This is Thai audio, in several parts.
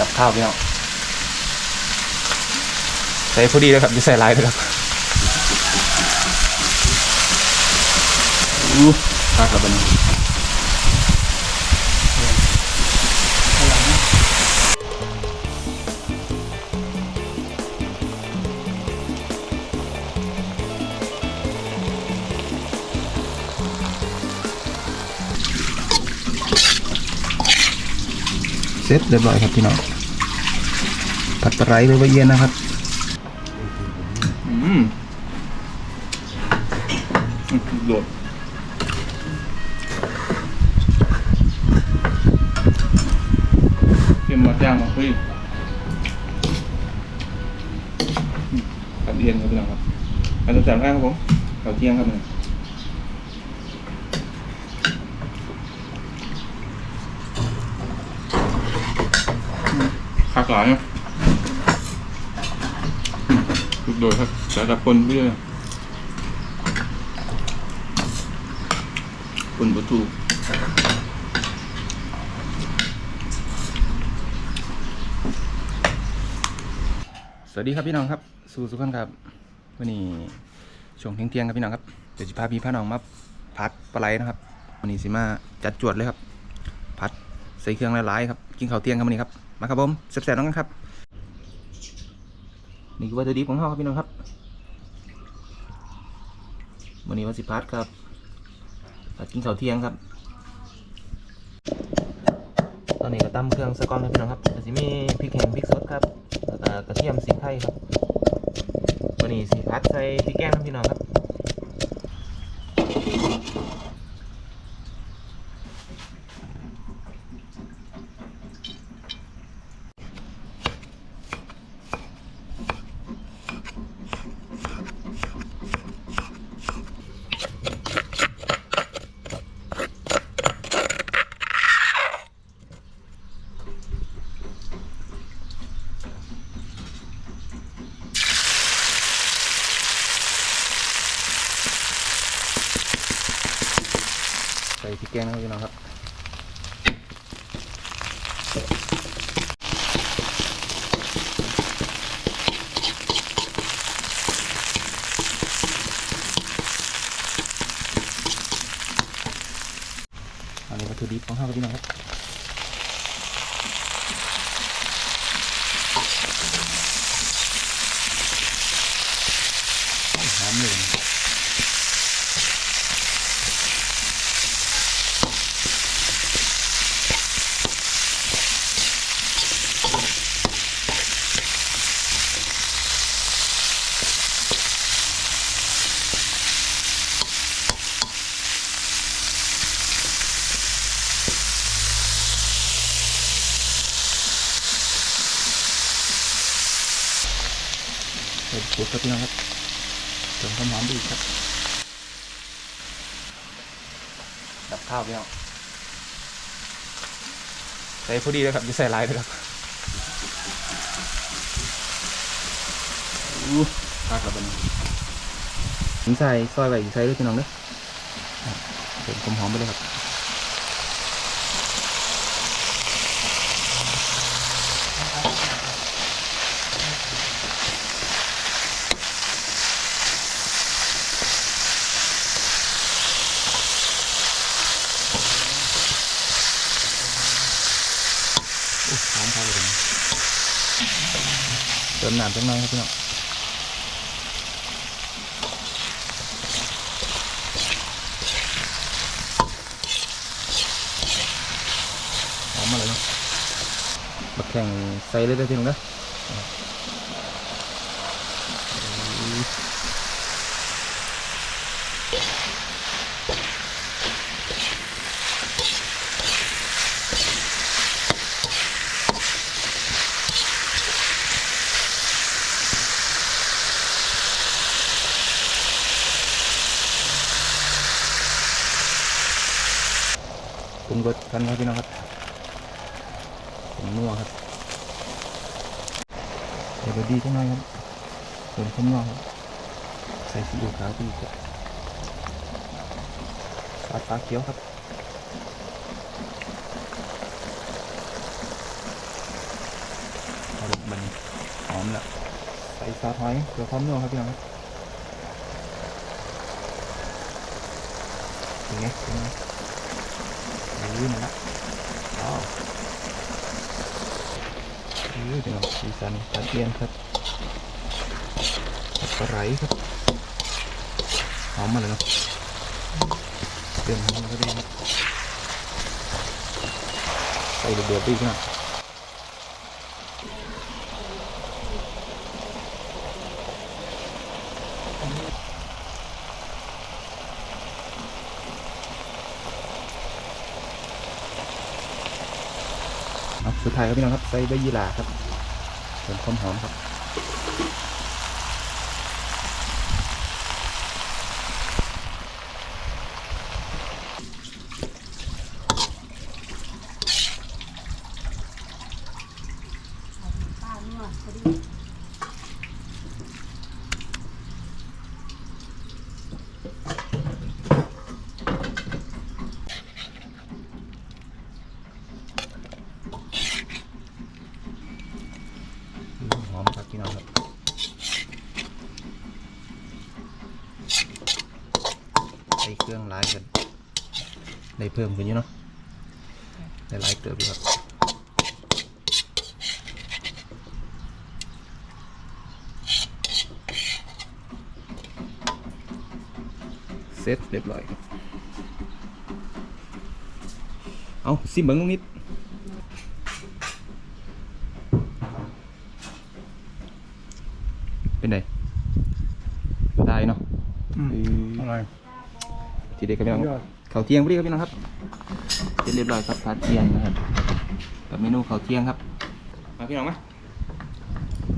ดับข้าวพี่น้องใส่พอดีเลยครับจะใส่ลายเลยครับอู้ภาคละบัดน เสร็จเรียบร้อยครับพี่น้องผัดปลาไหลหรือว่าเย็นนะครับอืมโดดเตรียมมาย่างมาคุยกับเอียนครับพี่น้องครับอันต่อจากแรกครับผมข้าวเที่ยงครับหนึ่ง หลายนะทุกโดยครับแต่ละคนเพื่อคนประตูสวัสดีครับพี่น้องครับ สู่สุขคนครับวันนี้ช่วงเที่ยงๆครับพี่น้องครับเดี๋ยวจะพาพี่พาน้องมาพัดปลาไหลนะครับวันนี้สิมาจัดจวดเลยครับ พัดใส่เครื่องหลายๆครับ กินข้าวเที่ยงครับวันนี้ครับ มาครับผมแซ่บๆน้องกันครับนี่คือวัตถุดิบของเราครับพี่น้องครับวันนี้วันสิพัดครับกินข้าวเที่ยงครับ ตอนนี้ก็ตำเครื่องสะกอนครับพี่น้องครับก็สิมีพริกแห้งพริกสดครับแล้วก็กระเทียมสิงไทยครับวันนี้สิพัดใส่พริกแกงครับพี่น้องครับ ส่พริกแกงนะครับพี่น้องครับอันนี้วัตถุดิบของข้าวพี่น้องครับหอมเลย เห็ดปุ๊บครับพี่น้องครับเติมความหอมไปอีกครับ ดับข้าวพี่น้องใส่พอดีเลยครับจะใส่ลายเลยครับอู้ภาคละบัดนถึงใส่ซอยไว้ใส่ด้วยพี่น้องเด้อเติมความหอมไปเลยครับ อุ๊ยหอมเลยเติมน้ำจังหน่อยครับพี่น้องหอมมาเลยเนาะบักแข่งใส่เลยได้อพี่น้องเด้ ปรุงรสกันครับพี่น้องครับผงนัวครับใส่บดีจังหน่อยครับเติมข้าวเหนียวครับใส่ซีอิ๊วขาวไปอีกครับซอสปลาเขียวครับปครับมันหอมละใส่ซอสหอยเพื่อความนัวครับพี่น้องครับเป็นไงเป็นไง ยืนละอ๋อยือเดี๋ยวสีสันตัดเลียนครับปลาไหลครับหอมมาเลยเนาะเต็มมันก็ได้ครับใส่เดือดๆไปอีกนะ สุดท้ายครับพี่น้องครับใส่ใบยี่หร่าครับเพิ่มความหอมครับอืมหอมครับพี่น้องครับใส่เครื่องหลายกัน ได้เพิ่มขึ้นอยู่เนาะได้หลายเติบอยู่ครับเสร็จเรียบร้อยครับเอาซิมเบิ้งลงนิดเป็นไงได้เนาะอืมเอออร่อยทีเด็ดครับพี่น้องยอด เขาวเที่ยงพอดีครับพี่น้องครับเสร็จเรียบร้อยครับผัดเอียนนะครับกับเมนูเขาวเที่ยงครับมาพี่น้องมา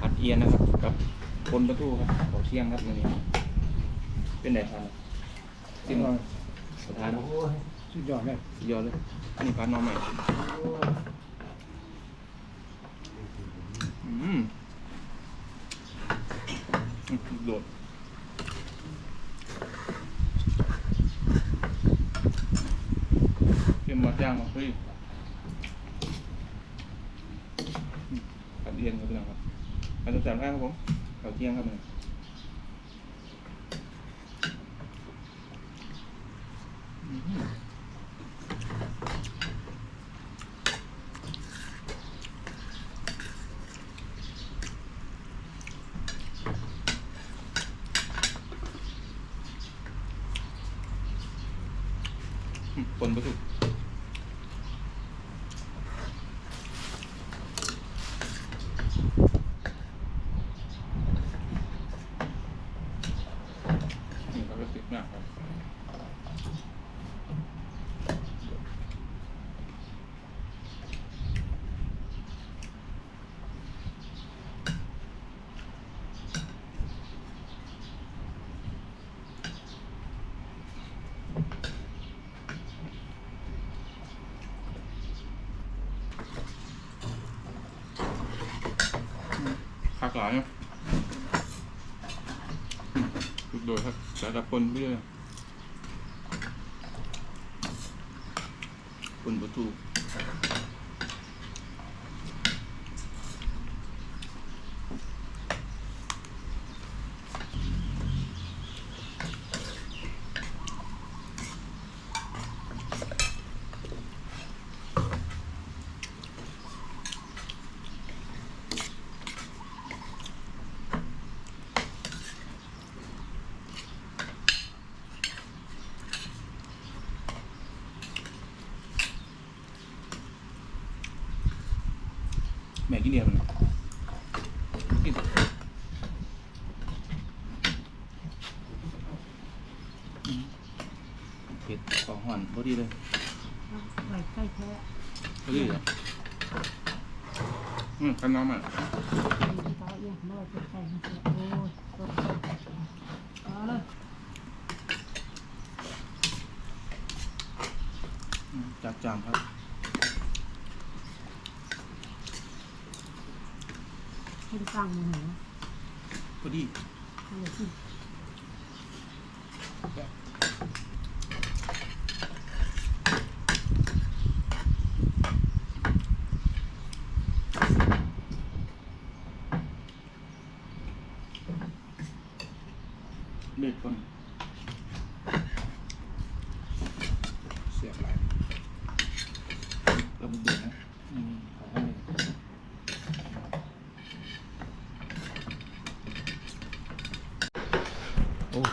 ผัดเอียนนะครับกับคนประตูครับเขาวเที่ยงครับมื้อนี้เป็นไงครับซิมอร่อยสุดท้ายเนาะสุดยอดเลยสุดยอดเลยอันนี้ผัดหน้องใหม่อืมอืมโดด เตรีย มาย่างมาเฮ้ยกับเอียนครับพี่น้องครับอันนี้แสบแรกครับผมข้าวเที่ยงครับเนี่ยอืมปนประสุก นี่ก็รู้สึกมากครับคัก หลายนะทุกโดยครับแต่ละคนเรื่อคนประตู แม่กินเดียวมันกินอืมเผ็ดขอห่อนพอดีเลยไว้ใกล้แท้พอดีเลยอืมกันน้ำอะมีเท้าเอียงเมื่อจะใส่มันจะโอ้ยตกใจเอาเลยอืมจากจามครับ ให้ฟังมือหนูพอดีให้เลยสิ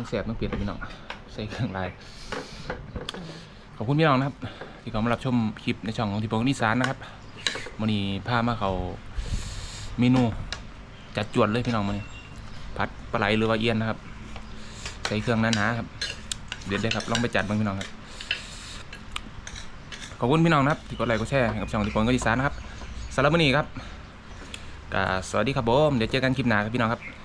้องแสบทั้งเปียกพี่น้องใส่เครื่องลายขอบคุณพี่น้องนะครับ ที่เขามารับชมคลิปในช่องของทีโปงนิสานนะครับวันนี้พามาเขาเมนูจัดจวนเลยพี่น้องวันนี้ผัดปลาไหลหรือว่าเอียนนะครับ ใส่เครื่องหนาๆครับ เด็ดเลยครับลองไปจัดบ้างพี่น้องครับขอบคุณพี่น้องนะครับที่กดไลค์กดแชร์ให้กับช่องทีโปงนิสานนะครับสำหรับวันนี้ครับสวัสดีครับผมเดี๋ยวเจอกันคลิปหน้าครับพี่น้องครับ